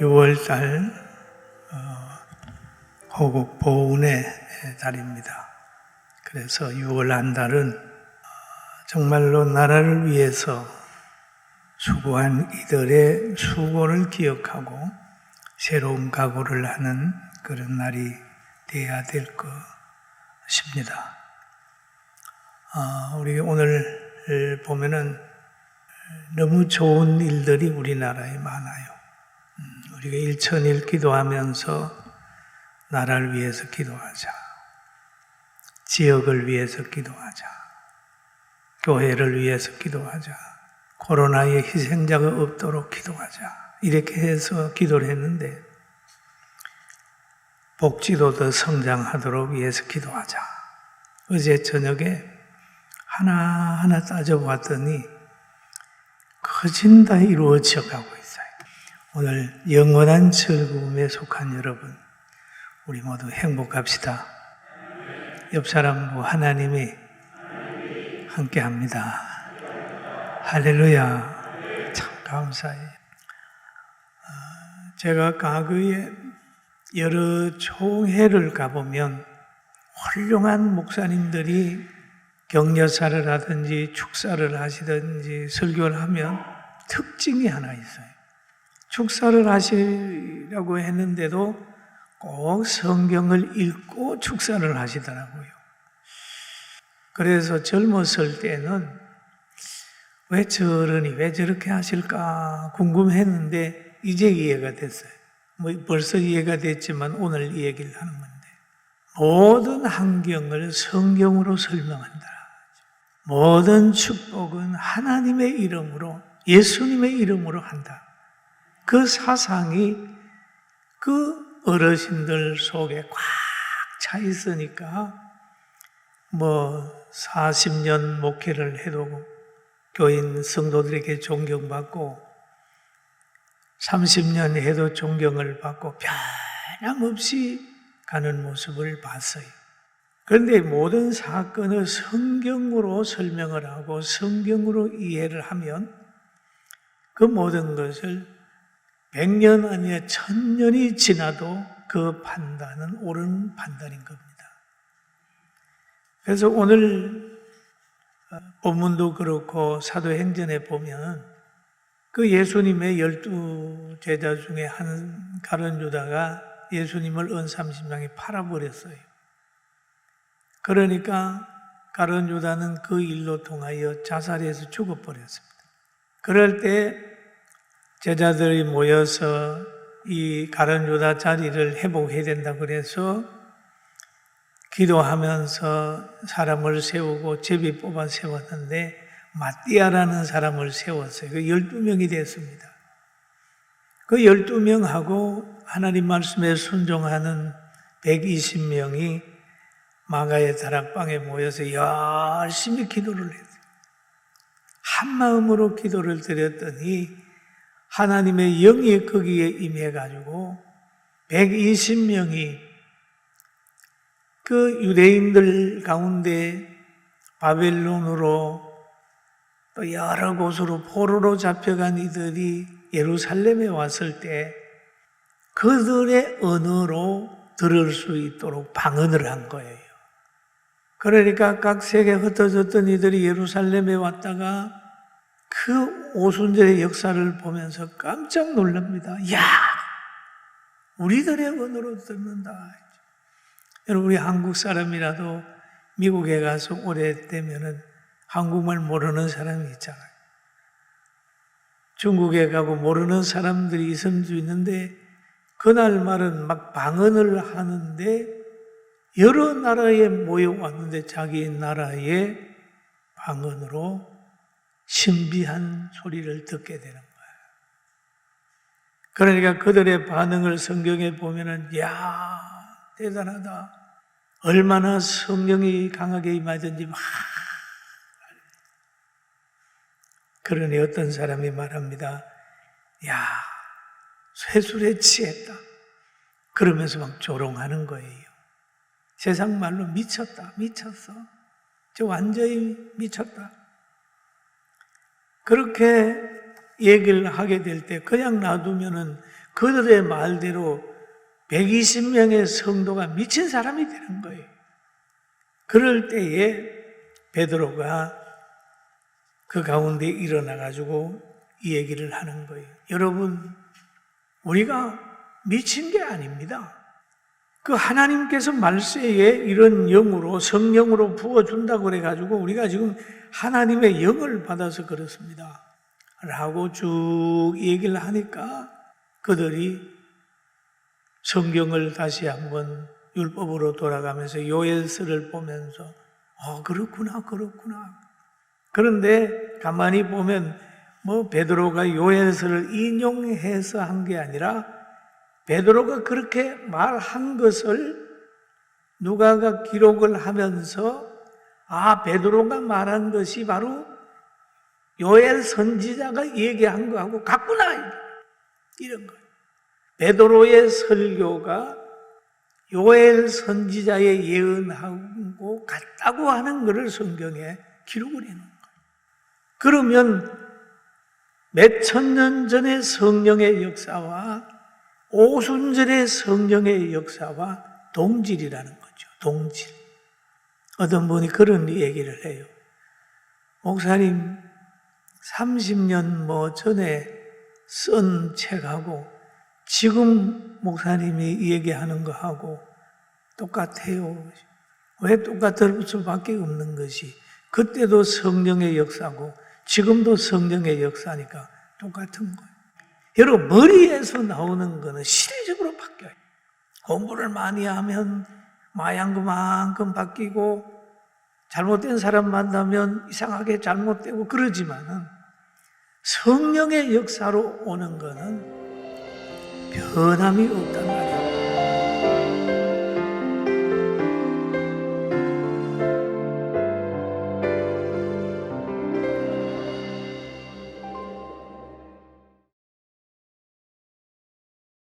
(6월달) 호국 보훈의 달입니다. 그래서 6월 한 달은 어, 정말로 나라를 위해서 수고한 이들의 수고를 기억하고 새로운 각오를 하는 그런 날이 되어야 될 것입니다. 아, 우리 오늘 보면은 너무 좋은 일들이 우리나라에 많아요. 음, 우리가 일천일 기도하면서 나라를 위해서 기도하자. 지역을 위해서 기도하자. 교회를 위해서 기도하자. 코로나의 희생자가 없도록 기도하자. 이렇게 해서 기도를 했는데, 복지도 더 성장하도록 위해서 기도하자. 어제 저녁에 하나하나 따져봤더니, 거진 다 이루어져 가고 있어요. 오늘 영원한 즐거움에 속한 여러분, 우리 모두 행복합시다. 옆 사람과 하나님이 함께 합니다. 할렐루야. 참 감사해요. 아, 제가 과거에 여러 총회를 가보면 훌륭한 목사님들이 격려사를 하든지 축사를 하시든지 설교를 하면 특징이 하나 있어요. 축사를 하시라고 했는데도 꼭 성경을 읽고 축사를 하시더라고요. 그래서 젊었을 때는 왜 저러니, 왜 저렇게 하실까 궁금했는데 이제 이해가 됐어요. 뭐 벌써 이해가 됐지만 오늘 이 얘기를 하는 건데. 모든 환경을 성경으로 설명한다. 모든 축복은 하나님의 이름으로, 예수님의 이름으로 한다. 그 사상이 그 어르신들 속에 꽉 차 있으니까 뭐 40년 목회를 해도 교인 성도들에게 존경받고 30년 해도 존경을 받고 변함없이 가는 모습을 봤어요. 그런데 모든 사건을 성경으로 설명을 하고 성경으로 이해를 하면 그 모든 것을 100년 아니야 천년이 지나도 그 판단은 옳은 판단인 겁니다. 그래서 오늘 어, 본문도 그렇고 사도행전에 보면 그 예수님의 열두 제자 중에 한 가론 유다가 예수님을 은삼십장에 팔아버렸어요. 그러니까 가론 유다는 그 일로 통하여 자살해서 죽어버렸습니다. 그럴 때 제자들이 모여서 이 가론 유다 자리를 회복해야 된다 그래서 기도하면서 사람을 세우고 제비 뽑아 세웠는데 마띠아라는 사람을 세웠어요. 그 12명이 됐습니다. 그 12명하고 하나님 말씀에 순종하는 120명이 마가의 다락방에 모여서 열심히 기도를 했어요. 한 마음으로 기도를 드렸더니 하나님의 영이 거기에 임해가지고 120명이 그 유대인들 가운데 바벨론으로 또 여러 곳으로 포로로 잡혀간 이들이 예루살렘에 왔을 때 그들의 언어로 들을 수 있도록 방언을 한 거예요. 그러니까 각 세계 흩어졌던 이들이 예루살렘에 왔다가 그 오순절의 역사를 보면서 깜짝 놀랍니다. 야! 우리들의 언어로 듣는다. 여러분, 우리 한국 사람이라도 미국에 가서 오래되면은 한국말 모르는 사람이 있잖아요. 중국에 가고 모르는 사람들이 있을 수 있는데, 그날 말은 막 방언을 하는데, 여러 나라에 모여왔는데 자기 나라의 방언으로 신비한 소리를 듣게 되는 거예요. 그러니까 그들의 반응을 성경에 보면은, 야 대단하다. 얼마나 성령이 강하게 임하든지 막. 그러니 어떤 사람이 말합니다. 야, 쇠술에 취했다. 그러면서 막 조롱하는 거예요. 세상 말로 미쳤다, 미쳤어. 저 완전히 미쳤다. 그렇게 얘기를 하게 될 때 그냥 놔두면은 그들의 말대로 120명의 성도가 미친 사람이 되는 거예요. 그럴 때에 베드로가 그 가운데 일어나 가지고 이 얘기를 하는 거예요. 여러분, 우리가 미친 게 아닙니다. 그 하나님께서 말세에 이런 영으로 성령으로 부어준다고 그래가지고 우리가 지금 하나님의 영을 받아서 그렇습니다. 라고 쭉 얘기를 하니까 그들이 성경을 다시 한번 율법으로 돌아가면서 요엘서를 보면서 아 그렇구나 그렇구나 그런데 가만히 보면 뭐 베드로가 요엘서를 인용해서 한 게 아니라 베드로가 그렇게 말한 것을 누가가 기록을 하면서 아 베드로가 말한 것이 바로 요엘 선지자가 얘기한 거하고 같구나 이런 거예요. 베드로의 설교가 요엘 선지자의 예언하고 같다고 하는 것을 성경에 기록을 해놓은 거예요. 그러면 몇 천 년 전의 성령의 역사와 오순절의 성령의 역사와 동질이라는 거죠. 동질. 어떤 분이 그런 얘기를 해요. 목사님, 30년 뭐 전에 쓴 책하고 지금 목사님이 얘기하는 거하고 똑같아요. 왜 똑같을 수밖에 없는 것이 그때도 성령의 역사고 지금도 성령의 역사니까 똑같은 거예요. 여러분 머리에서 나오는 거는 실질적으로 바뀌어요. 공부를 많이 하면 마양 그만큼 바뀌고 잘못된 사람 만나면 이상하게 잘못되고 그러지만은 성령의 역사로 오는 거는 변함이 없단 말이에요.